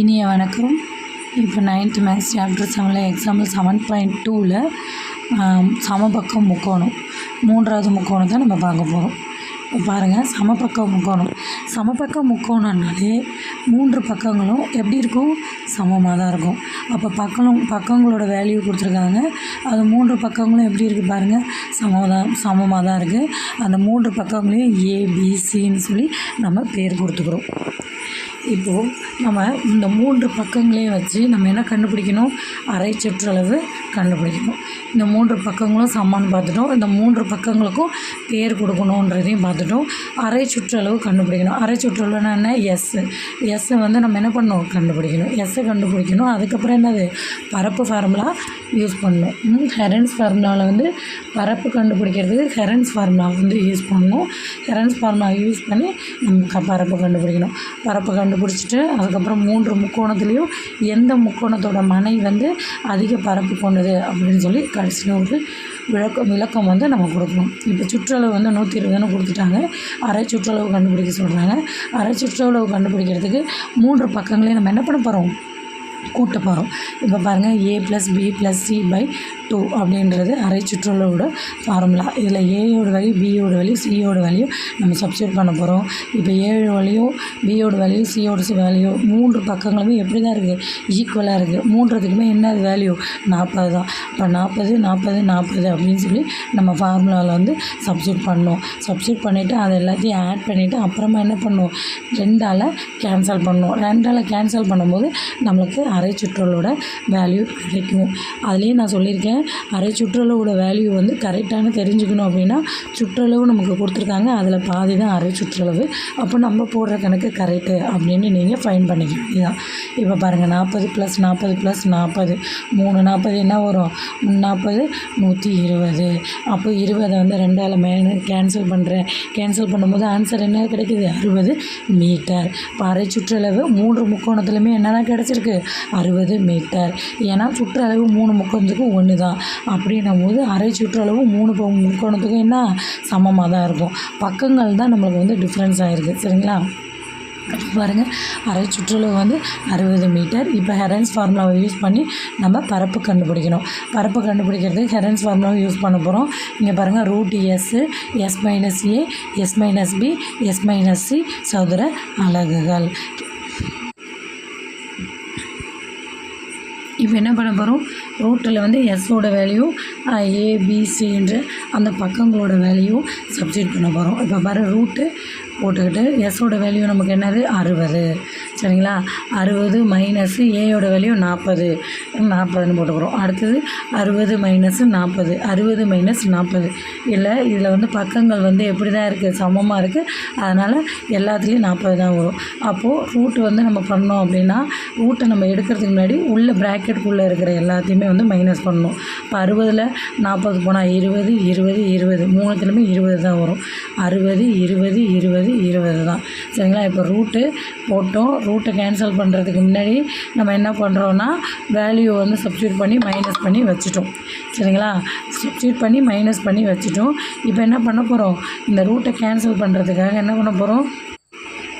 இனிய வணக்கம். இப்போ நைன்த்து மேக்ஸ் சாப்டர் செவனில் எக்ஸாம்பிள் செவன் பாயிண்ட் டூவில் சமபக்கம் முக்கோணம். மூன்றாவது முக்கோணத்தை நம்ம பார்க்க போகிறோம் இப்போ பாருங்கள் சமபக்க முக்கோணம். சமபக்க முக்கோணம்னாலே மூன்று பக்கங்களும் எப்படி இருக்கும்? சமமாக தான் இருக்கும். அப்போ பக்கம் பக்கங்களோட வேல்யூ கொடுத்துருக்காங்க. அது மூன்று பக்கங்களும் எப்படி இருக்குது பாருங்கள் சமமாக சமமாக தான் இருக்குது அந்த மூன்று பக்கங்களையும் ஏபிசின்னு சொல்லி நம்ம பேர் கொடுத்துக்கிறோம். இப்போது நம்ம இந்த மூன்று பக்கங்களையும் வச்சு நம்ம என்ன கண்டுபிடிக்கணும்? அரை சுற்றளவு கண்டுபிடிக்கணும். இந்த மூன்று பக்கங்களும் சமான்னு பார்த்துட்டோம். இந்த மூன்று பக்கங்களுக்கும் பேர் கொடுக்கணுன்றதையும் பார்த்துட்டோம். அரை சுற்றளவு கண்டுபிடிக்கணும். அரை சுற்றளவுனா என்ன? எஸ் எஸ்ஸை வந்து நம்ம என்ன பண்ணணும்? கண்டுபிடிக்கணும். எஸ்ஸை கண்டுபிடிக்கணும். அதுக்கப்புறம் என்னது? பரப்பு ஃபார்முலா யூஸ் பண்ணணும். ஹெரன்ஸ் ஃபார்முலாவில் வந்து பரப்பு கண்டுபிடிக்கிறதுக்கு ஹெரன்ஸ் ஃபார்முலா வந்து யூஸ் பண்ணணும். ஹெரன்ஸ் ஃபார்முலா யூஸ் பண்ணி நம்ம பரப்பு கண்டுபிடிக்கணும். பரப்பு கண்டுபிடிச்சிட்டு அதுக்கப்புறம் மூன்று முக்கோணத்துலேயும் எந்த முக்கோணத்தோட மனை வந்து அதிக பரப்பு கொண்டது அப்படின்னு சொல்லி கடைசியில் ஒரு விளக்கம் விளக்கம் வந்து நம்ம கொடுக்கணும். இப்போ சுற்றளவு வந்து நூற்றி இருபதுன்னு கொடுத்துட்டாங்க. அரை சுற்றளவு கண்டுபிடிக்க சொல்கிறாங்க அரை சுற்றளவு கண்டுபிடிக்கிறதுக்கு மூன்று பக்கங்களையும் நம்ம என்ன பண்ண போகிறோம் கூட்ட போகிறோம் இப்போ பாருங்கள் A plus B plus C by two அப்படின்றது அரை சுற்றுலாவோட ஃபார்முலா இதில் ஏயோட வேல்யூ பியோட வேல்யூ சியோட வேல்யூ நம்ம சப்ஸ்டியூட் பண்ண போகிறோம் இப்போ ஏழு வேல்யூ பியோட வேல்யூ சியோட வேல்யூ மூன்று பக்கங்களுமே எப்படி தான் இருக்குது ஈக்குவலாக இருக்குது மூன்றுத்துக்குமே என்ன வேல்யூ நாற்பது தான். இப்போ நாற்பது நாற்பது நாற்பது அப்படின்னு சொல்லி நம்ம ஃபார்முலாவில் வந்து சப்ஸ்டியூட் பண்ணோம். சப்ஸ்டியூட் பண்ணிவிட்டு அதை எல்லாத்தையும் ஆட் பண்ணிவிட்டு அப்புறமா என்ன பண்ணுவோம்? ரெண்டால் கேன்சல் பண்ணோம் ரெண்டால் கேன்சல் பண்ணும்போது நம்மளுக்கு அரை சுற்றலோட வேல்யூ கிடைக்கும். அதுலேயும் நான் சொல்லியிருக்கேன் அரை சுற்றளவோட வேல்யூ வந்து கரெக்டான தெரிஞ்சுக்கணும் அப்படின்னா சுற்றளவு நமக்கு கொடுத்துருக்காங்க. அதில் பாதி தான் அரை சுற்றளவு. அப்போ நம்ம போடுற கணக்கு கரெக்டு அப்படின்னு நீங்கள் ஃபைன் பண்ணிக்க இதுதான். இப்போ பாருங்கள் நாற்பது ப்ளஸ் நாற்பது ப்ளஸ் நாற்பது மூணு நாற்பது என்ன வரும்? நாற்பது நூற்றி இருபது. அப்போ இருபதை வந்து ரெண்டால் மே கேன்சல் பண்ணுறேன் கேன்சல் பண்ணும்போது ஆன்சர் என்ன கிடைக்குது? அறுபது மீட்டர் இப்போ அரை சுற்றளவு மூன்று முக்கோணத்துலையுமே என்னென்ன கிடச்சிருக்கு? அறுபது மீட்டர். ஏன்னா சுற்றளவு மூணு முக்கோணத்துக்கும் ஒன்று தான். அப்படின்னும் போது அரை சுற்றளவு மூணு முக்கோணத்துக்கும் என்ன? சமமாக தான் இருக்கும். பக்கங்கள் தான் நம்மளுக்கு வந்து டிஃப்ரென்ஸ் ஆகிருக்கு சரிங்களா? பாருங்கள் அரை சுற்றளவு வந்து அறுபது மீட்டர். இப்போ ஹெரன்ஸ் ஃபார்முலாவை யூஸ் பண்ணி நம்ம பரப்பு கண்டுபிடிக்கணும். பரப்பு கண்டுபிடிக்கிறதுக்கு ஹெரன்ஸ் ஃபார்முலாவை யூஸ் பண்ண போகிறோம் இங்கே பாருங்கள் root S S minus A S minus B S minus C சதுர அலகுகள். இப்போ என்ன பண்ண போகிறோம் ரூட்டில் வந்து எஸ்ஸோட வேல்யூ ஏபிசின்ற அந்த பக்கங்களோட வேல்யூ சப்ஸ்டியூட் பண்ண போகிறோம் இப்போ பாரு ரூட்டு போட்டுக்கிட்டு எஸ்ஸோட வேல்யூ நமக்கு என்னது? அறுபது. சரிங்களா? அறுபது மைனஸு ஏயோட வேல்யூ நாற்பது நாற்பதுன்னு போட்டுக்கிறோம். அடுத்தது அறுபது மைனஸு நாற்பது அறுபது மைனஸ் நாற்பது இல்லை இதில் வந்து பக்கங்கள் வந்து எப்படி தான் இருக்குது சமமாக இருக்குது அதனால் எல்லாத்துலேயும் நாற்பது தான் வரும். அப்போது ரூட் வந்து நம்ம பண்ணோம் அப்படின்னா ரூட்டை நம்ம எடுக்கிறதுக்கு முன்னாடி உள்ள ப்ராக்கெட்டுக்குள்ளே இருக்கிற எல்லாத்தையுமே வந்து மைனஸ் பண்ணணும். இப்போ அறுபதில் நாற்பது போனால் இருபது இருபது இருபது. மூணுத்துலேயுமே இருபது தான் வரும். அறுபது இருபது இருபது இருபது தான். சரிங்களா? இப்போ ரூட்டு போட்டோம். ரூட்டை கேன்சல் பண்ணுறதுக்கு முன்னாடி நம்ம என்ன பண்ணுறோன்னா வேல்யூ வந்து சப்ஸ்டியூட் பண்ணி மைனஸ் பண்ணி வச்சுட்டோம். சரிங்களா? சப்ஸ்டியூட் பண்ணி மைனஸ் பண்ணி வச்சுட்டோம். இப்போ என்ன பண்ண போகிறோம் இந்த ரூட்டை கேன்சல் பண்ணுறதுக்காக என்ன பண்ண போகிறோம்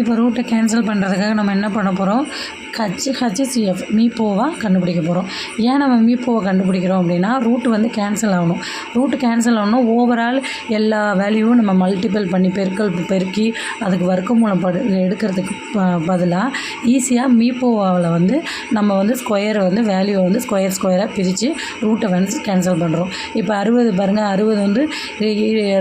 இப்போ ரூட்டை கேன்சல் பண்ணுறதுக்காக நம்ம என்ன பண்ண போகிறோம் ஹச் ஹச்சிசிஎஃப் மீப்போவா கண்டுபிடிக்க போகிறோம் ஏன் நம்ம மீப்போவை கண்டுபிடிக்கிறோம் அப்படின்னா ரூட் வந்து கேன்சல் ஆகணும். ரூட்டு கேன்சல் ஆகணும் ஓவரால் எல்லா வேல்யூவும் நம்ம மல்டிபிள் பண்ணி பெருக்கல் பெருக்கி அதுக்கு வர்க்க மூலம் படு எடுக்கிறதுக்கு பதிலாக ஈஸியாக மீப்போவாவில் வந்து நம்ம வந்து ஸ்கொயரை வந்து வேல்யூவை வந்து ஸ்கொயர் ஸ்கொயராக பிரித்து ரூட்டை வந்து கேன்சல் பண்ணுறோம் இப்போ அறுபது பாருங்கள் அறுபது வந்து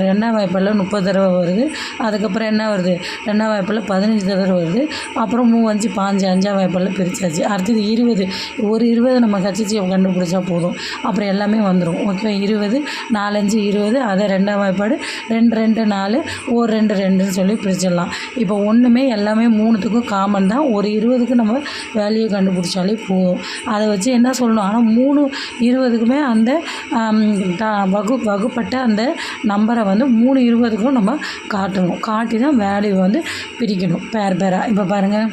ரெண்டாம் வாய்ப்பில் முப்பது தடவை வருது. அதுக்கப்புறம் என்ன வருது? ரெண்டாம் வாய்ப்பில் பதினஞ்சு தடவை வருது. அப்புறம் மூவஞ்சு பாஞ்சு அஞ்சாம் வாய்ப்பில் பிரிச்சாச்சு. அடுத்தது இருபது. ஒரு இருபது நம்ம கச்சிச்சி கண்டுபிடிச்சா போதும். அப்புறம் எல்லாமே வந்துடும் ஓகே இருபது நாலஞ்சு இருபது அதை ரெண்டாம் வாய்ப்பாடு. ரெண்டு ரெண்டு நாலு ஒரு ரெண்டு ரெண்டுன்னு சொல்லி பிரிச்சிடலாம். இப்போ ஒன்றுமே எல்லாமே மூணுத்துக்கும் காமன் தான். ஒரு இருபதுக்கு நம்ம வேல்யூ கண்டுபிடிச்சாலே போதும். அதை வச்சு என்ன சொல்லணும்? ஆனால் மூணு இருபதுக்குமே அந்த வகு வகுப்பட்ட அந்த நம்பரை வந்து மூணு இருபதுக்கும் நம்ம காட்டணும். காட்டி தான் வேல்யூ வந்து பிரிக்கணும். பேர் பேராக இப்போ பாருங்கள்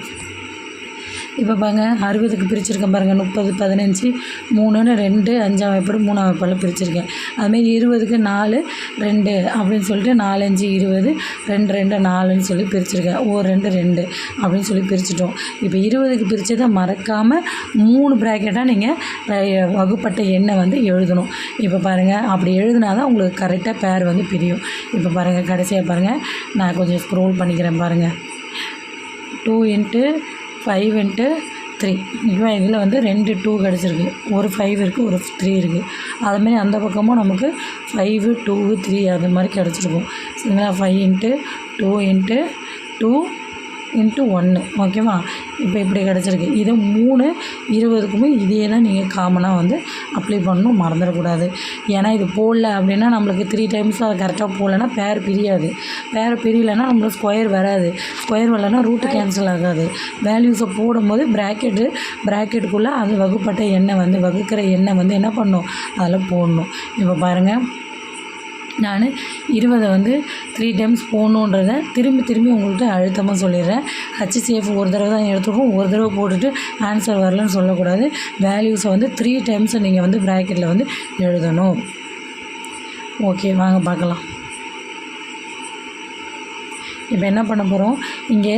இப்போ பாருங்க அறுபதுக்கு பிரிச்சிருக்கேன் பாருங்கள் முப்பது பதினஞ்சு மூணுன்னு ரெண்டு அஞ்சாம் வாய்ப்பாடு மூணாம் வைப்பால் பிரிச்சிருக்கேன். அதுமாரி இருபதுக்கு நாலு ரெண்டு அப்படின்னு சொல்லிட்டு நாலஞ்சு இருபது ரெண்டு ரெண்டு நாலுன்னு சொல்லி பிரிச்சிருக்கேன். ஓ ரெண்டு ரெண்டு அப்படின்னு சொல்லி பிரிச்சிட்டோம். இப்போ இருபதுக்கு பிரித்ததை மறக்காமல் மூணு ப்ராக்கெட்டாக நீங்கள் வகுப்பட்ட எண்ணை வந்து எழுதணும். இப்போ பாருங்கள் அப்படி எழுதுனா தான் உங்களுக்கு கரெக்டாக பேர் வந்து பிரியும். இப்போ பாருங்கள் கடைசியாக பாருங்கள் நான் கொஞ்சம் ஸ்க்ரோல் பண்ணிக்கிறேன் பாருங்கள் two into five into three இப்போ இதில் வந்து ரெண்டு டூ கிடச்சிருக்கு. ஒரு ஃபைவ் இருக்குது ஒரு த்ரீ இருக்குது அதுமாரி அந்த பக்கமும் நமக்கு ஃபைவு டூ த்ரீ அது மாதிரி கிடச்சிருக்கும். சரிங்களா? Five into two into two into ஒன்று ஓகேவா இப்போ இப்படி கிடச்சிருக்கு. இது மூணு இருபதுக்குமே இதே தான் நீங்கள் காமனாக வந்து அப்ளை பண்ணணும். மறந்துடக்கூடாது. ஏன்னா இது போடல அப்படின்னா நம்மளுக்கு த்ரீ டைம்ஸ் அதை கரெக்டாக போடலன்னா பேர் பிரியாது. பேர் பிரியலைன்னா நம்மளுக்கு ஸ்கொயர் வராது. ஸ்கொயர் வரலன்னா ரூட்டு கேன்சல் ஆகாது. வேல்யூஸை போடும்போது ப்ராக்கெட்டு ப்ராக்கெட்டுக்குள்ளே அது வகுப்பட்ட எண்ணெய் வந்து வகுக்கிற எண்ணெய் வந்து என்ன பண்ணணும் அதில் போடணும். இப்போ பாருங்கள் நான் இருபதை வந்து த்ரீ டைம்ஸ் போடணுன்றதை திரும்பி திரும்பி உங்கள்கிட்ட அழுத்தமாக சொல்லிடுறேன். ஹச்சிசிஎஃப் ஒரு தடவை தான் எடுத்துருக்கோம். ஒரு தடவை போட்டுட்டு ஆன்சர் வரலன்னு சொல்லக்கூடாது. வேல்யூஸை வந்து த்ரீ டைம்ஸ் நீங்கள் வந்து ப்ராக்கெட்டில் வந்து எழுதணும். ஓகே வாங்க பார்க்கலாம். இப்போ என்ன பண்ண போகிறோம் இங்கே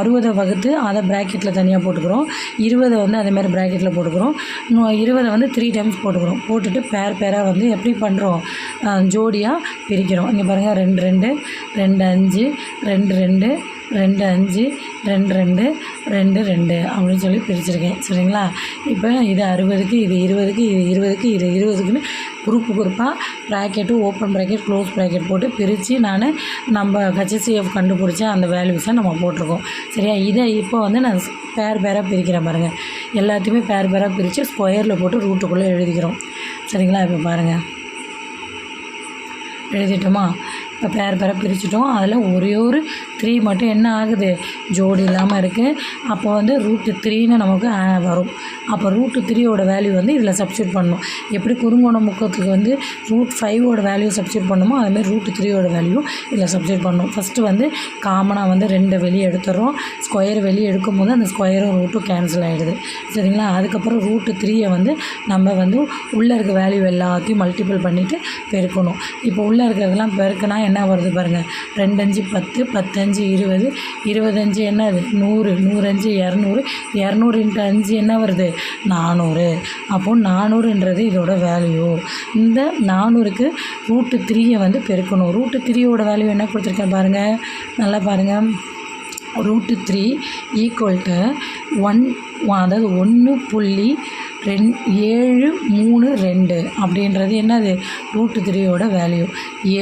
அறுபதை வகுத்து அதை ப்ராக்கெட்டில் தனியாக போட்டுக்கிறோம். இருபதை வந்து அதேமாதிரி ப்ராக்கெட்டில் போட்டுக்கிறோம். இருபதை வந்து த்ரீ டைம்ஸ் போட்டுக்கிறோம். போட்டுட்டு பேர் பேராக வந்து எப்படி பண்ணுறோம் ஜோடியாக பிரிக்கிறோம். இங்கே பாருங்கள் ரெண்டு ரெண்டு ரெண்டு அஞ்சு ரெண்டு ரெண்டு ரெண்டு அஞ்சு ரெண்டு ரெண்டு ரெண்டு ரெண்டு அப்படின்னு சொல்லி பிரிச்சிருக்கேன். சரிங்களா? இப்போ இது அறுபதுக்கு இது இருபதுக்கு இது இருபதுக்கு இது இருபதுக்குன்னு குரூப்பு குரூப்பாக bracket open bracket close bracket போட்டு பிரித்து நான் நம்ம ஹெச்எஸ்சிஎஃப் கண்டுபிடிச்ச அந்த வேல்யூஸை நம்ம போட்டிருக்கோம். சரியா? இதை இப்போ வந்து நான் பேர் பேராக பிரிக்கிறேன் பாருங்கள் எல்லாத்தையுமே பேர் பேராக பிரித்து ஸ்கொயரில் போட்டு ரூட்டுக்குள்ளே எழுதிக்கிறோம். சரிங்களா? இப்போ பாருங்கள் எழுதிட்டோமா? இப்போ பேர் பேராக பிரிச்சுட்டோம். அதில் ஒரே ஒரு த்ரீ மட்டும் என்ன ஆகுது? ஜோடி இல்லாமல் இருக்குது அப்போ வந்து ரூட்டு த்ரீன்னு நமக்கு வரும். அப்போ ரூட்டு த்ரீயோட வேல்யூ வந்து இதில் சப்ஸ்டியூட் பண்ணணும். எப்படி குறுங்கோண முக்கத்துக்கு வந்து ரூட் ஃபைவோட வேல்யூ சப்ஸ்டியூட் பண்ணுமோ அதுமாதிரி ரூட்டு த்ரீயோட வேல்யூ இதில் சப்ஸ்டியூட் பண்ணணும். ஃபஸ்ட்டு வந்து காமனாக வந்து ரெண்டு வெளியே எடுத்துடுறோம் ஸ்கொயர் வெளியே எடுக்கும்போது அந்த ஸ்கொயரும் ரூட்டும் கேன்சல் ஆகிடுது சரிங்களா? அதுக்கப்புறம் ரூட்டு த்ரீயை வந்து நம்ம வந்து உள்ளே இருக்க வேல்யூ எல்லாத்தையும் மல்டிபிள் பண்ணிவிட்டு பெருக்கணும். இப்போ உள்ளே இருக்கிறதெல்லாம் பெருக்கினா என்ன வருது பாருங்கள் ரெண்டஞ்சு பத்து அஞ்சு இருபது இருபத்தஞ்சு என்னது நூறு நூறஞ்சு இரநூறு இரநூறு இன்ட்டு அஞ்சு என்ன வருது? நானூறு. அப்போது நானூறுன்றது இதோட வேல்யூ இந்த நானூறுக்கு ரூட்டு த்ரீயை வந்து பெருக்கணும். ரூட்டு த்ரீயோட வேல்யூ என்ன கொடுத்துருக்கேன் பாருங்கள் நல்லா பாருங்கள் root three equal to one அதாவது ஒன்று புள்ளி ரெண் ஏழு மூணு ரெண்டு அப்படின்றது என்னது? ரூட்டு த்ரீயோட வேல்யூ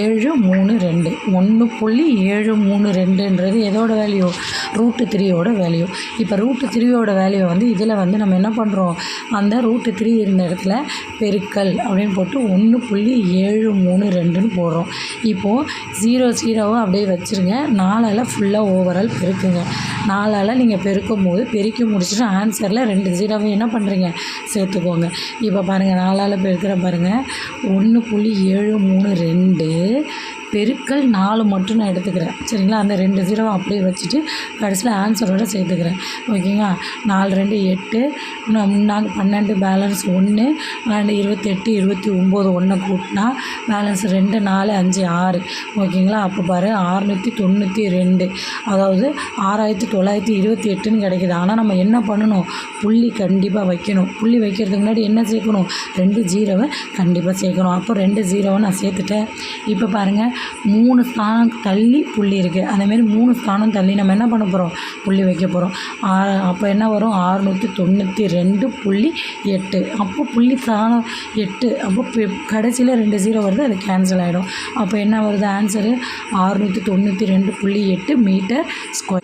ஏழு மூணு ரெண்டு. ஒன்று புள்ளி ஏழு மூணு ரெண்டுன்றது எதோட வேல்யூ ரூட்டு த்ரீயோட வேல்யூ இப்போ ரூட்டு த்ரீயோட வேல்யூ வந்து இதில் வந்து நம்ம என்ன பண்ணுறோம் அந்த ரூட்டு த்ரீ இருந்த இடத்துல பெருக்கல் அப்படின்னு போட்டு ஒன்று புள்ளி ஏழு மூணு ரெண்டுன்னு போடுறோம். இப்போது ஜீரோ ஜீரோவை அப்படியே வச்சுருங்க. நாலால் ஃபுல்லாக ஓவரால் பெருக்குங்க. நாலால் நீங்கள் பெருக்கும் போது பெருக்கி முடிச்சுட்டு ஆன்சரில் ரெண்டு ஜீரோவை என்ன பண்ணுறீங்க சேர்த்துக்கோங்க. இப்போ பாருங்கள் நாலால் பெருக்கிற பாருங்கள் ஒன்று புள்ளி ஏழு மூணு ரெண்டு. பெருக்கல் நாலு மட்டும் நான் எடுத்துக்கிறேன். சரிங்களா? அந்த ரெண்டு ஜீரோவை அப்படியே வச்சுட்டு கடைசியில் ஆன்சரோடு சேர்த்துக்கிறேன். ஓகேங்களா? நாலு ரெண்டு எட்டு நாங்கள் பன்னெண்டு பேலன்ஸ் ஒன்று ரெண்டு இருபத்தெட்டு இருபத்தி ஒம்பது ஒன்று கூட்டினா பேலன்ஸ் ரெண்டு நாலு அஞ்சு ஆறு. ஓகேங்களா? அப்போ பாரு ஆறுநூற்றி தொண்ணூற்றி ரெண்டு. அதாவது ஆறாயிரத்தி தொள்ளாயிரத்தி இருபத்தி எட்டுன்னு கிடைக்கிது. ஆனால் நம்ம என்ன பண்ணணும்? புள்ளி கண்டிப்பாக வைக்கணும். புள்ளி வைக்கிறதுக்கு முன்னாடி என்ன சேர்க்கணும்? ரெண்டு ஜீரோவை கண்டிப்பாக சேர்க்கணும். அப்போ ரெண்டு ஜீரோவை நான் சேர்த்துட்டேன். இப்போ பாருங்கள் மூணு ஸ்தானம் தள்ளி புள்ளி இருக்குது அதேமாரி மூணு ஸ்தானம் தள்ளி நம்ம என்ன பண்ண போகிறோம் புள்ளி வைக்க போகிறோம் அப்போ என்ன வரும்? ஆறுநூற்றி தொண்ணூற்றி ரெண்டு புள்ளி எட்டு. அப்போ புள்ளி ஸ்தானம் எட்டு. அப்போ கடைசியில் ரெண்டு ஜீரோ வருது அது கேன்சல் ஆகிடும் அப்போ என்ன வருது? ஆன்சரு ஆறுநூற்றி தொண்ணூற்றி ரெண்டு புள்ளி எட்டு மீட்டர் ஸ்கொயர்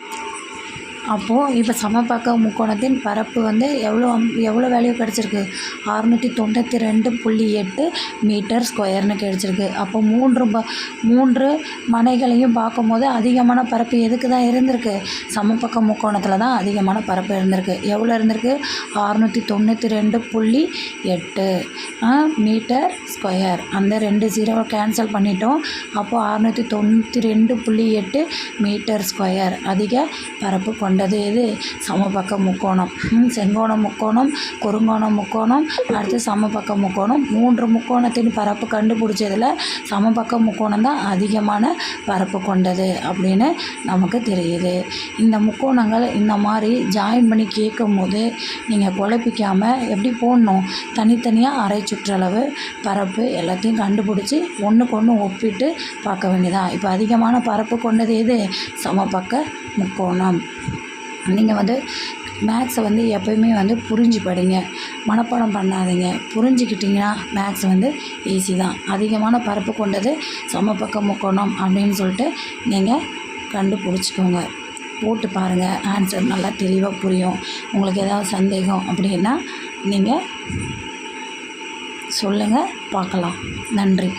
அப்போது இப்போ சமபக்க முக்கோணத்தின் பரப்பு வந்து எவ்வளோ எவ்வளோ வேல்யூ கிடச்சிருக்கு? அறுநூற்றி தொண்ணூற்றி ரெண்டு புள்ளி எட்டு மீட்டர் ஸ்கொயர்னு கிடச்சிருக்கு. அப்போ மூன்று ப மூன்று மனைகளையும் பார்க்கும்போது அதிகமான பரப்பு எதுக்கு தான் இருந்திருக்கு? சமபக்க முக்கோணத்தில் தான் அதிகமான பரப்பு இருந்திருக்கு. எவ்வளோ இருந்திருக்கு? அறுநூற்றி தொண்ணூற்றி ரெண்டு புள்ளி எட்டு மீட்டர் ஸ்கொயர் அந்த ரெண்டு ஜீரோவை கேன்சல் பண்ணிட்டோம். அப்போது அறுநூற்றி தொண்ணூற்றி ரெண்டு புள்ளி எட்டு மீட்டர் ஸ்கொயர் அதிக பரப்பு கொண்ட கொண்டது எது? சமபக்க முக்கோணம். ம், செங்கோண முக்கோணம் குறுங்கோண முக்கோணம் அடுத்து சமபக்க முக்கோணம். மூன்று முக்கோணத்தின் பரப்பு கண்டுபிடிச்சதில் சமபக்க முக்கோணம் தான் அதிகமான பரப்பு கொண்டது அப்படின்னு நமக்கு தெரியுது. இந்த முக்கோணங்கள் இந்த மாதிரி ஜாயின் பண்ணி கேட்கும் போது நீங்கள் குழப்பிக்காமல் எப்படி போடணும்? தனித்தனியாக அரை சுற்றளவு பரப்பு எல்லாத்தையும் கண்டுபிடிச்சி ஒன்றுக்கு ஒன்று ஒப்பிட்டு பார்க்க வேண்டியதான் இப்போ அதிகமான பரப்பு கொண்டது எது? சமபக்க முக்கோணம். நீங்கள் வந்து மேக்ஸை வந்து எப்பயுமே வந்து புரிஞ்சு படிங்க மனப்பாடம் பண்ணாதீங்க. புரிஞ்சுக்கிட்டிங்கன்னா மேக்ஸ் வந்து ஈஸி தான். அதிகமான பரப்பு கொண்டது சமபக்க முக்கோணம் அப்படின்னு சொல்லிட்டு நீங்கள் கண்டுபிடிச்சிக்கோங்க. போட்டு பாருங்கள் ஆன்சர் நல்லா தெளிவாக புரியும். உங்களுக்கு ஏதாவது சந்தேகம் அப்படின்னா நீங்கள் சொல்லுங்கள் பார்க்கலாம். நன்றி.